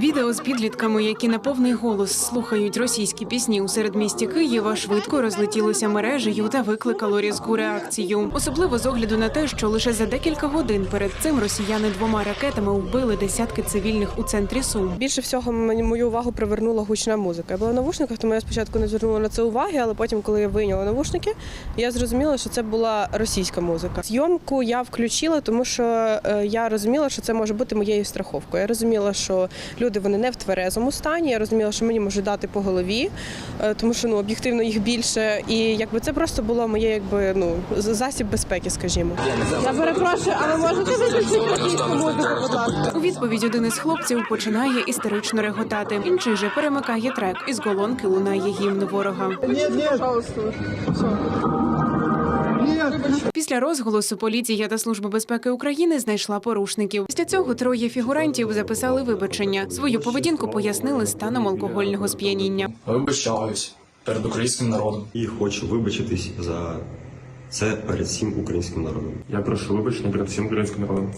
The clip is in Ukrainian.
Відео з підлітками, які на повний голос слухають російські пісні у середмісті Києва, швидко розлетілося мережею та викликало різку реакцію. Особливо з огляду на те, що лише за декілька годин перед цим росіяни двома ракетами вбили десятки цивільних у центрі Сум. Більше всього мою увагу привернула гучна музика. Я була в навушниках, тому я спочатку не звернула на це уваги, але потім, коли я вийняла навушники, я зрозуміла, що це була російська музика. Зйомку я включила, тому що е, я розуміла, що це може бути моєю страховкою. Я розуміла, що люди вони не в тверезому стані. Я розуміла, що мені можуть дати по голові, е, тому що ну об'єктивно їх більше. І якби це просто було моє, якби ну засіб безпеки, скажімо. Я перепрошую, а ви можете виключити російську музику, будь ласка? У відповідь один із хлопців починає істерично реготати. Інший же перемикає трек. Із голонки лунає гімн ворога. Після розголосу поліція та служба безпеки України знайшла порушників. Після цього троє фігурантів записали вибачення. Свою поведінку пояснили станом алкогольного сп'яніння. Вибачаюсь перед українським народом. і хочу вибачитись за це перед всім українським народом. Я прошу вибачення перед всім українським народом.